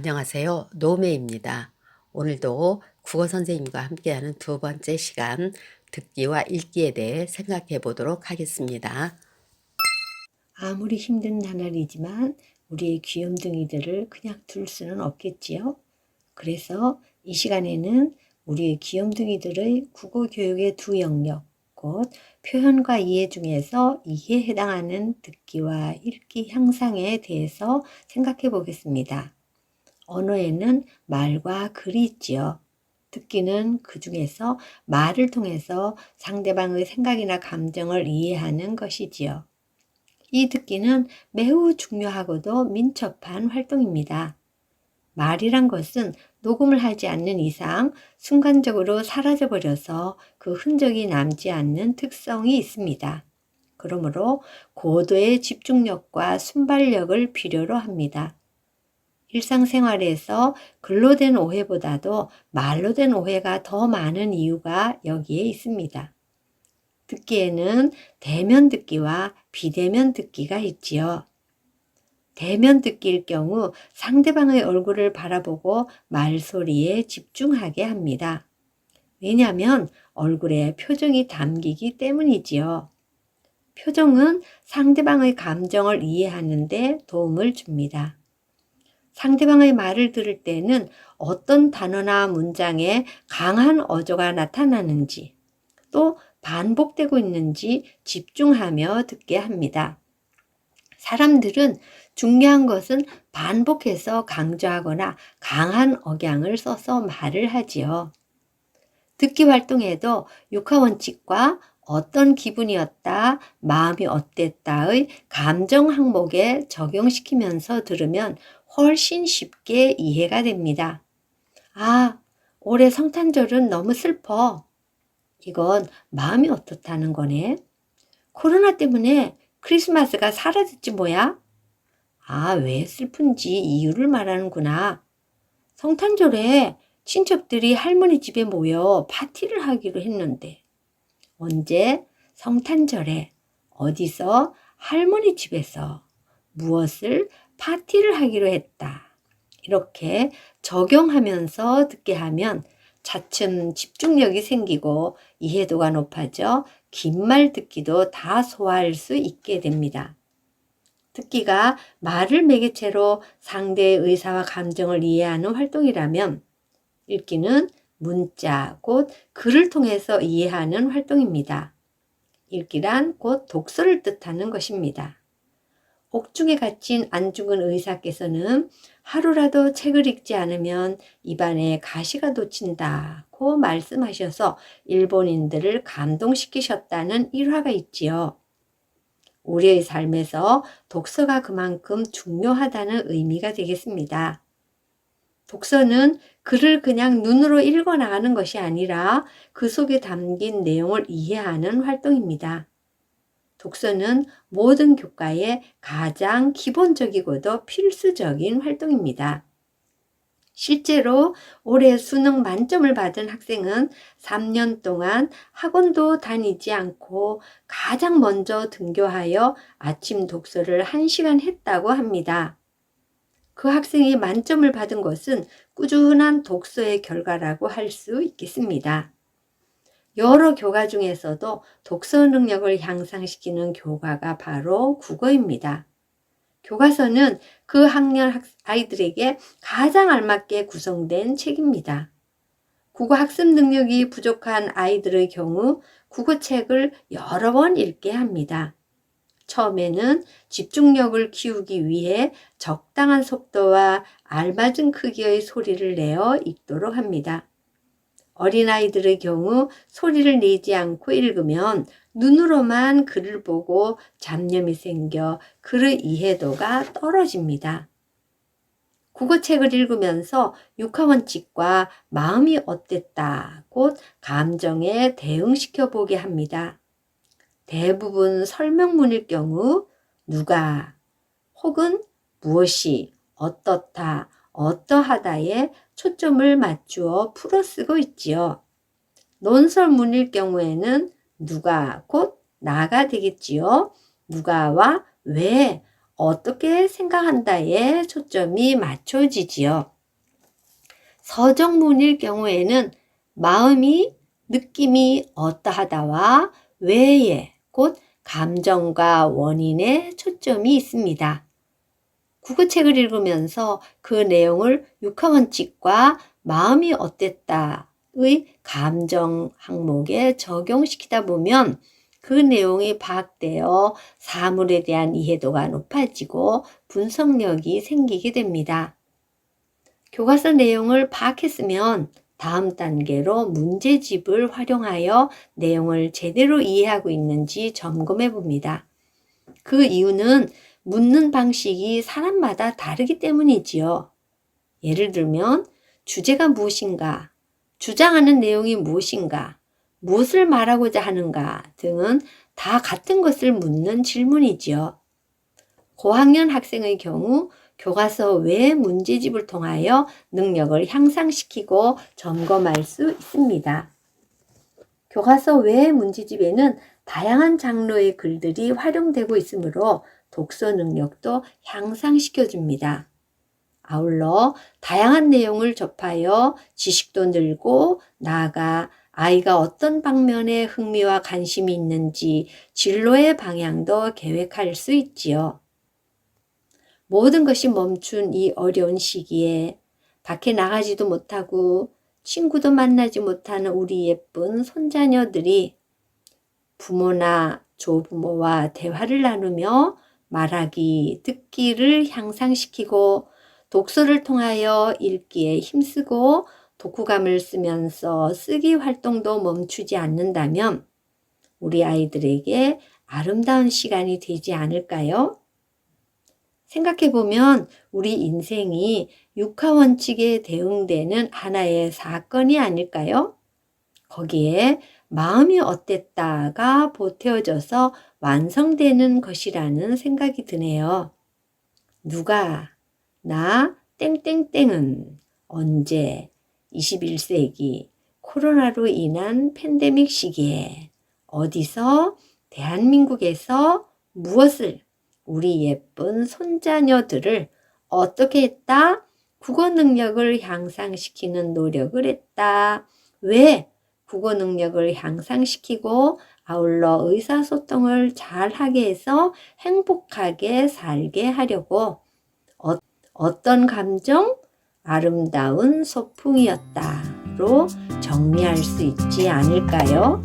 안녕하세요. 노매입니다. 오늘도 국어 선생님과 함께하는 두 번째 시간 듣기와 읽기에 대해 생각해 보도록 하겠습니다. 아무리 힘든 나날이지만 우리의 귀염둥이들을 그냥 둘 수는 없겠지요. 그래서 이 시간에는 우리의 귀염둥이들의 국어 교육의 두 영역, 곧 표현과 이해 중에서 이해에 해당하는 듣기와 읽기 향상에 대해서 생각해 보겠습니다. 언어에는 말과 글이 있지요. 듣기는 그 중에서 말을 통해서 상대방의 생각이나 감정을 이해하는 것이지요. 이 듣기는 매우 중요하고도 민첩한 활동입니다. 말이란 것은 녹음을 하지 않는 이상 순간적으로 사라져버려서 그 흔적이 남지 않는 특성이 있습니다. 그러므로 고도의 집중력과 순발력을 필요로 합니다. 일상생활에서 글로 된 오해보다도 말로 된 오해가 더 많은 이유가 여기에 있습니다. 듣기에는 대면 듣기와 비대면 듣기가 있지요. 대면 듣기일 경우 상대방의 얼굴을 바라보고 말소리에 집중하게 합니다. 왜냐하면 얼굴에 표정이 담기기 때문이지요. 표정은 상대방의 감정을 이해하는 데 도움을 줍니다. 상대방의 말을 들을 때는 어떤 단어나 문장에 강한 어조가 나타나는지 또 반복되고 있는지 집중하며 듣게 합니다. 사람들은 중요한 것은 반복해서 강조하거나 강한 억양을 써서 말을 하지요. 듣기 활동에도 육하원칙과 어떤 기분이었다, 마음이 어땠다의 감정 항목에 적용시키면서 들으면 훨씬 쉽게 이해가 됩니다. 아, 올해 성탄절은 너무 슬퍼. 이건 마음이 어떻다는 거네. 코로나 때문에 크리스마스가 사라졌지 뭐야? 아, 왜 슬픈지 이유를 말하는구나. 성탄절에 친척들이 할머니 집에 모여 파티를 하기로 했는데, 언제? 성탄절에. 어디서? 할머니 집에서. 무엇을? 파티를 하기로 했다. 이렇게 적용하면서 듣게 하면 차츰 집중력이 생기고 이해도가 높아져 긴 말 듣기도 다 소화할 수 있게 됩니다. 듣기가 말을 매개체로 상대의 의사와 감정을 이해하는 활동이라면 읽기는 문자, 곧 글을 통해서 이해하는 활동입니다. 읽기란 곧 독서를 뜻하는 것입니다. 옥중에 갇힌 안중근 의사께서는 하루라도 책을 읽지 않으면 입안에 가시가 돋친다고 말씀하셔서 일본인들을 감동시키셨다는 일화가 있지요. 우리의 삶에서 독서가 그만큼 중요하다는 의미가 되겠습니다. 독서는 글을 그냥 눈으로 읽어 나가는 것이 아니라 그 속에 담긴 내용을 이해하는 활동입니다. 독서는 모든 교과의 가장 기본적이고도 필수적인 활동입니다. 실제로 올해 수능 만점을 받은 학생은 3년 동안 학원도 다니지 않고 가장 먼저 등교하여 아침 독서를 1시간 했다고 합니다. 그 학생이 만점을 받은 것은 꾸준한 독서의 결과라고 할 수 있겠습니다. 여러 교과 중에서도 독서 능력을 향상시키는 교과가 바로 국어입니다. 교과서는 그 학년 아이들에게 가장 알맞게 구성된 책입니다. 국어 학습 능력이 부족한 아이들의 경우 국어책을 여러 번 읽게 합니다. 처음에는 집중력을 키우기 위해 적당한 속도와 알맞은 크기의 소리를 내어 읽도록 합니다. 어린아이들의 경우 소리를 내지 않고 읽으면 눈으로만 글을 보고 잡념이 생겨 글의 이해도가 떨어집니다. 국어책을 읽으면서 육하원칙과 마음이 어땠다, 곧 감정에 대응시켜 보게 합니다. 대부분 설명문일 경우 누가 혹은 무엇이 어떻다, 어떠하다에 초점을 맞추어 풀어 쓰고 있지요. 논설문일 경우에는 누가 곧 나가 되겠지요. 누가와 왜, 어떻게 생각한다에 초점이 맞춰지지요. 서정문일 경우에는 마음이 느낌이 어떠하다와 왜에 곧 감정과 원인에 초점이 있습니다. 국어책을 읽으면서 그 내용을 육하원칙과 마음이 어땠다의 감정 항목에 적용시키다 보면 그 내용이 파악되어 사물에 대한 이해도가 높아지고 분석력이 생기게 됩니다. 교과서 내용을 파악했으면 다음 단계로 문제집을 활용하여 내용을 제대로 이해하고 있는지 점검해 봅니다. 그 이유는 묻는 방식이 사람마다 다르기 때문이지요. 예를 들면 주제가 무엇인가, 주장하는 내용이 무엇인가, 무엇을 말하고자 하는가 등은 다 같은 것을 묻는 질문이지요. 고학년 학생의 경우 교과서 외 문제집을 통하여 능력을 향상시키고 점검할 수 있습니다. 교과서 외 문제집에는 다양한 장르의 글들이 활용되고 있으므로 독서 능력도 향상시켜 줍니다. 아울러 다양한 내용을 접하여 지식도 늘고 나아가 아이가 어떤 방면에 흥미와 관심이 있는지 진로의 방향도 계획할 수 있지요. 모든 것이 멈춘 이 어려운 시기에 밖에 나가지도 못하고 친구도 만나지 못하는 우리 예쁜 손자녀들이 부모나 조부모와 대화를 나누며 말하기, 듣기를 향상시키고 독서를 통하여 읽기에 힘쓰고 독후감을 쓰면서 쓰기 활동도 멈추지 않는다면 우리 아이들에게 아름다운 시간이 되지 않을까요? 생각해보면 우리 인생이 육하원칙에 대응되는 하나의 사건이 아닐까요? 거기에 마음이 어땠다가 보태어져서 완성되는 것이라는 생각이 드네요. 누가, 나, 땡땡땡은 언제 21세기 코로나로 인한 팬데믹 시기에 어디서 대한민국에서 무엇을 우리 예쁜 손자녀들을 어떻게 했다? 국어 능력을 향상시키는 노력을 했다. 왜 국어 능력을 향상시키고 아울러 의사소통을 잘 하게 해서 행복하게 살게 하려고 어, 어떤 감정? 아름다운 소풍이었다로 정리할 수 있지 않을까요?